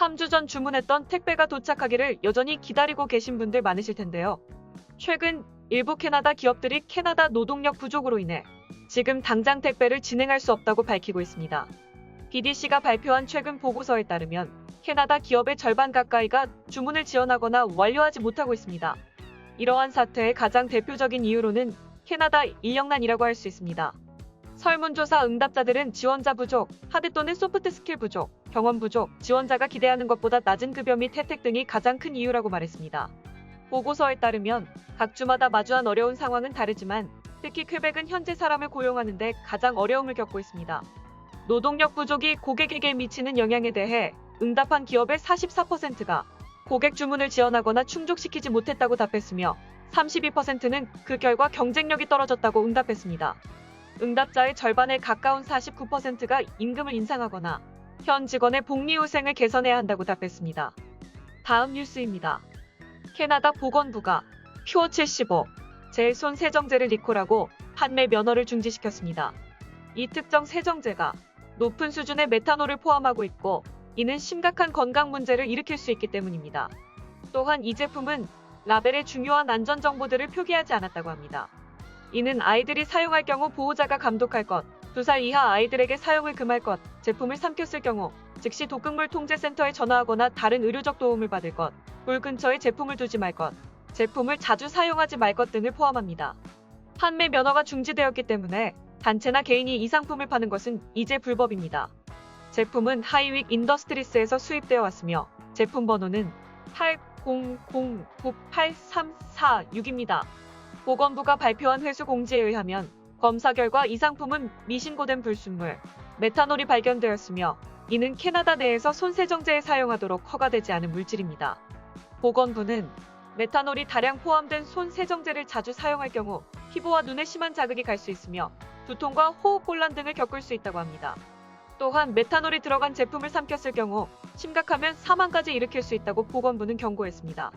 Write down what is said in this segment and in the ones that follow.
3주 전 주문했던 택배가 도착하기를 여전히 기다리고 계신 분들 많으실 텐데요. 최근 일부 캐나다 기업들이 캐나다 노동력 부족으로 인해 지금 당장 택배를 진행할 수 없다고 밝히고 있습니다. BDC가 발표한 최근 보고서에 따르면 캐나다 기업의 절반 가까이가 주문을 지원하거나 완료하지 못하고 있습니다. 이러한 사태의 가장 대표적인 이유로는 캐나다 인력난이라고 할 수 있습니다. 설문조사 응답자들은 지원자 부족, 하드 또는 소프트 스킬 부족, 경험 부족, 지원자가 기대하는 것보다 낮은 급여 및 혜택 등이 가장 큰 이유라고 말했습니다. 보고서에 따르면 각 주마다 마주한 어려운 상황은 다르지만 특히 퀘벡은 현재 사람을 고용하는데 가장 어려움을 겪고 있습니다. 노동력 부족이 고객에게 미치는 영향에 대해 응답한 기업의 44%가 고객 주문을 지원하거나 충족시키지 못했다고 답했으며 32%는 그 결과 경쟁력이 떨어졌다고 응답했습니다. 응답자의 절반에 가까운 49%가 임금을 인상하거나 현 직원의 복리후생을 개선해야 한다고 답했습니다. 다음 뉴스입니다. 캐나다 보건부가 퓨어 75 제손 세정제를 리콜하고 판매 면허를 중지시켰습니다. 이 특정 세정제가 높은 수준의 메탄올을 포함하고 있고 이는 심각한 건강 문제를 일으킬 수 있기 때문입니다. 또한 이 제품은 라벨에 중요한 안전 정보들을 표기하지 않았다고 합니다. 이는 아이들이 사용할 경우 보호자가 감독할 것, 2살 이하 아이들에게 사용을 금할 것, 제품을 삼켰을 경우 즉시 독극물 통제센터에 전화하거나 다른 의료적 도움을 받을 것, 불 근처에 제품을 두지 말 것, 제품을 자주 사용하지 말 것 등을 포함합니다. 판매 면허가 중지되었기 때문에 단체나 개인이 이 상품을 파는 것은 이제 불법입니다. 제품은 하이윅 인더스트리스에서 수입되어 왔으며 제품 번호는 800983346입니다. 보건부가 발표한 회수 공지에 의하면 검사 결과 이 상품은 미신고된 불순물 메탄올이 발견되었으며 이는 캐나다 내에서 손세정제에 사용하도록 허가되지 않은 물질입니다. 보건부는 메탄올이 다량 포함된 손세정제를 자주 사용할 경우 피부와 눈에 심한 자극이 갈 수 있으며 두통과 호흡곤란 등을 겪을 수 있다고 합니다. 또한 메탄올이 들어간 제품을 삼켰을 경우 심각하면 사망까지 일으킬 수 있다고 보건부는 경고했습니다.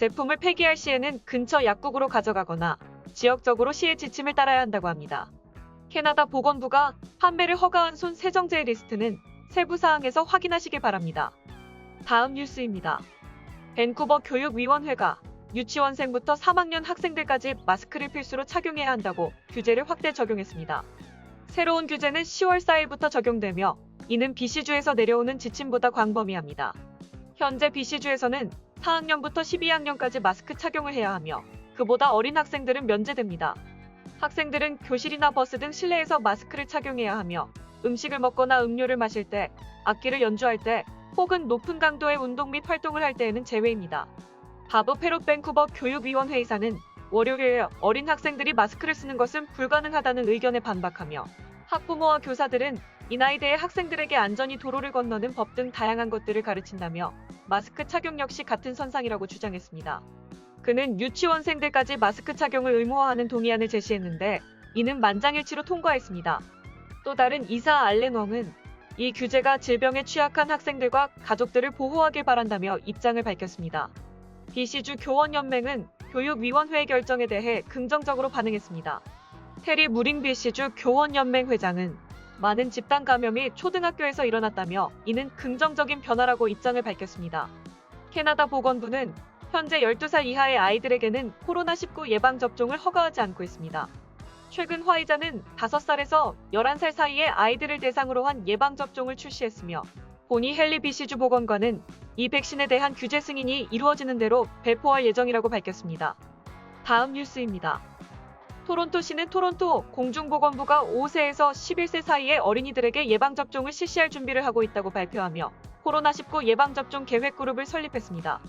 제품을 폐기할 시에는 근처 약국으로 가져가거나 지역적으로 시의 지침을 따라야 한다고 합니다. 캐나다 보건부가 판매를 허가한 손 세정제의 리스트는 세부 사항에서 확인하시길 바랍니다. 다음 뉴스입니다. 밴쿠버 교육위원회가 유치원생부터 3학년 학생들까지 마스크를 필수로 착용해야 한다고 규제를 확대 적용했습니다. 새로운 규제는 10월 4일부터 적용되며 이는 BC주에서 내려오는 지침보다 광범위합니다. 현재 BC주에서는 4학년부터 12학년까지 마스크 착용을 해야 하며 그보다 어린 학생들은 면제됩니다. 학생들은 교실이나 버스 등 실내에서 마스크를 착용해야 하며 음식을 먹거나 음료를 마실 때, 악기를 연주할 때, 혹은 높은 강도의 운동 및 활동을 할 때에는 제외입니다. 바브 페롯 밴쿠버 교육위원회 의사는 월요일 어린 학생들이 마스크를 쓰는 것은 불가능하다는 의견에 반박하며 학부모와 교사들은 이 나이대의 학생들에게 안전히 도로를 건너는 법 등 다양한 것들을 가르친다며 마스크 착용 역시 같은 선상이라고 주장했습니다. 그는 유치원생들까지 마스크 착용을 의무화하는 동의안을 제시했는데 이는 만장일치로 통과했습니다. 또 다른 이사 알렌 웡은 이 규제가 질병에 취약한 학생들과 가족들을 보호하길 바란다며 입장을 밝혔습니다. BC주 교원연맹은 교육위원회의 결정에 대해 긍정적으로 반응했습니다. 테리 무링 BC주 교원연맹 회장은 많은 집단 감염이 초등학교에서 일어났다며 이는 긍정적인 변화라고 입장을 밝혔습니다. 캐나다 보건부는 현재 12살 이하의 아이들에게는 코로나19 예방접종을 허가하지 않고 있습니다. 최근 화이자는 5살에서 11살 사이의 아이들을 대상으로 한 예방접종을 출시했으며 보니 헬리 비시주 보건관은 이 백신에 대한 규제 승인이 이루어지는 대로 배포할 예정이라고 밝혔습니다. 다음 뉴스입니다. 토론토시는 토론토 공중보건부가 5세에서 11세 사이의 어린이들에게 예방접종을 실시할 준비를 하고 있다고 발표하며 코로나19 예방접종 계획 그룹을 설립했습니다.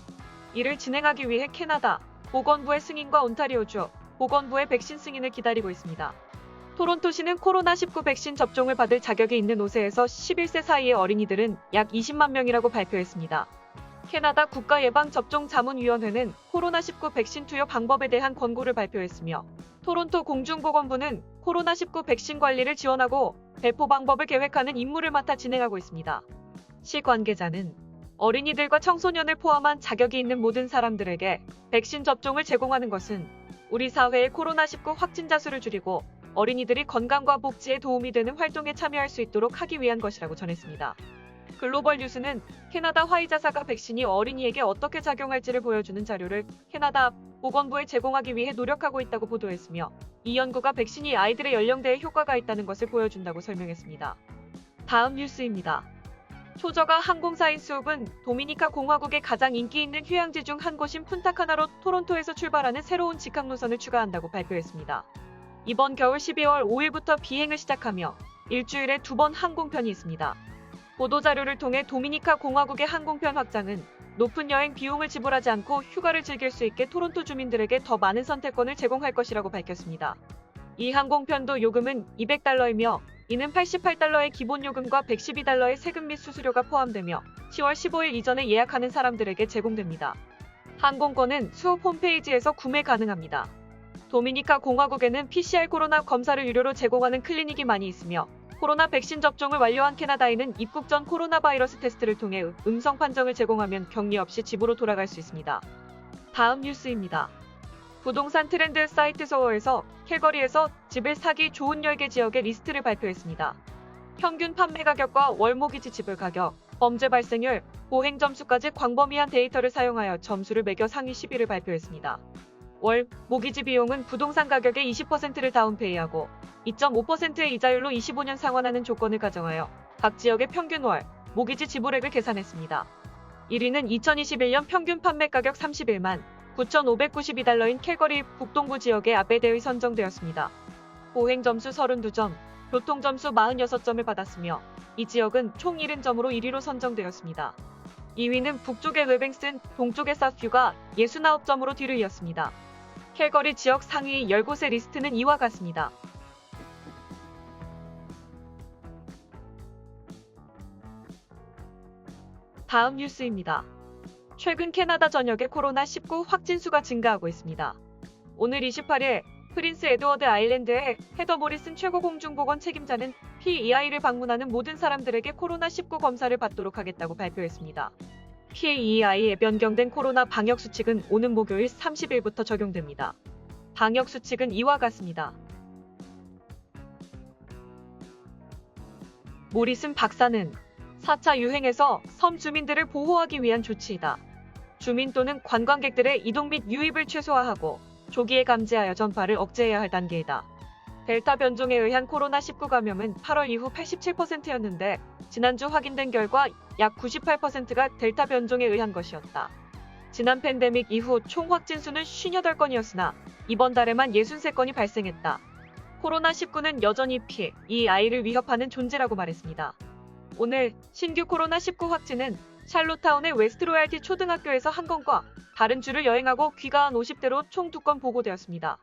이를 진행하기 위해 캐나다 보건부의 승인과 온타리오주 보건부의 백신 승인을 기다리고 있습니다. 토론토시는 코로나19 백신 접종을 받을 자격이 있는 5세에서 11세 사이의 어린이들은 약 20만 명이라고 발표했습니다. 캐나다 국가예방접종자문위원회는 코로나19 백신 투여 방법에 대한 권고를 발표했으며 토론토 공중보건부는 코로나19 백신 관리를 지원하고 배포 방법을 계획하는 임무를 맡아 진행하고 있습니다. 시 관계자는 어린이들과 청소년을 포함한 자격이 있는 모든 사람들에게 백신 접종을 제공하는 것은 우리 사회의 코로나19 확진자 수를 줄이고 어린이들이 건강과 복지에 도움이 되는 활동에 참여할 수 있도록 하기 위한 것이라고 전했습니다. 글로벌 뉴스는 캐나다 화이자사가 백신이 어린이에게 어떻게 작용할지를 보여주는 자료를 캐나다 보건부에 제공하기 위해 노력하고 있다고 보도했으며 이 연구가 백신이 아이들의 연령대에 효과가 있다는 것을 보여준다고 설명했습니다. 다음 뉴스입니다. 초저가 항공사인 수업은 도미니카 공화국의 가장 인기 있는 휴양지 중 한 곳인 푼타카나로 토론토에서 출발하는 새로운 직항 노선을 추가한다고 발표했습니다. 이번 겨울 12월 5일부터 비행을 시작하며 일주일에 두 번 항공편이 있습니다. 보도자료를 통해 도미니카 공화국의 항공편 확장은 높은 여행 비용을 지불하지 않고 휴가를 즐길 수 있게 토론토 주민들에게 더 많은 선택권을 제공할 것이라고 밝혔습니다. 이 항공편도 요금은 200달러이며 이는 88달러의 기본 요금과 112달러의 세금 및 수수료가 포함되며 10월 15일 이전에 예약하는 사람들에게 제공됩니다. 항공권은 수업 홈페이지에서 구매 가능합니다. 도미니카 공화국에는 PCR 코로나 검사를 유료로 제공하는 클리닉이 많이 있으며 코로나 백신 접종을 완료한 캐나다인은 입국 전 코로나 바이러스 테스트를 통해 음성 판정을 제공하면 격리 없이 집으로 돌아갈 수 있습니다. 다음 뉴스입니다. 부동산 트렌드 사이트 소어에서 캘거리에서 집을 사기 좋은 10개 지역의 리스트를 발표했습니다. 평균 판매 가격과 월 모기지 지불 가격, 범죄 발생률, 보행 점수까지 광범위한 데이터를 사용하여 점수를 매겨 상위 10위를 발표했습니다. 월 모기지 비용은 부동산 가격의 20%를 다운페이하고 2.5%의 이자율로 25년 상환하는 조건을 가정하여 각 지역의 평균 월 모기지 지불액을 계산했습니다. 1위는 2021년 평균 판매 가격 31만 9,592달러인 캘거리 북동부 지역의 아베데의 선정되었습니다. 보행 점수 32점, 교통 점수 46점을 받았으며 이 지역은 총 70점으로 1위로 선정되었습니다. 2위는 북쪽의 웨뱅슨, 동쪽의 사퓨가 69점으로 뒤를 이었습니다. 캘거리 지역 상위 10곳의 리스트는 이와 같습니다. 다음 뉴스입니다. 최근 캐나다 전역의 코로나19 확진 수가 증가하고 있습니다. 오늘 28일 프린스 에드워드 아일랜드의 헤더 모리슨 최고공중보건 책임자는 PEI를 방문하는 모든 사람들에게 코로나19 검사를 받도록 하겠다고 발표했습니다. PEI에 변경된 코로나 방역 수칙은 오는 목요일 30일부터 적용됩니다. 방역 수칙은 이와 같습니다. 모리슨 박사는 4차 유행에서 섬 주민들을 보호하기 위한 조치이다. 주민 또는 관광객들의 이동 및 유입을 최소화하고 조기에 감지하여 전파를 억제해야 할 단계이다. 델타 변종에 의한 코로나19 감염은 8월 이후 87%였는데 지난주 확인된 결과 약 98%가 델타 변종에 의한 것이었다. 지난 팬데믹 이후 총 확진 수는 58건이었으나 이번 달에만 63건이 발생했다. 코로나19는 여전히 피, 이 아이를 위협하는 존재라고 말했습니다. 오늘 신규 코로나19 확진은 샬롯타운의 웨스트로얄티 초등학교에서 한 건과 다른 주를 여행하고 귀가한 50대로 총두건 보고되었습니다.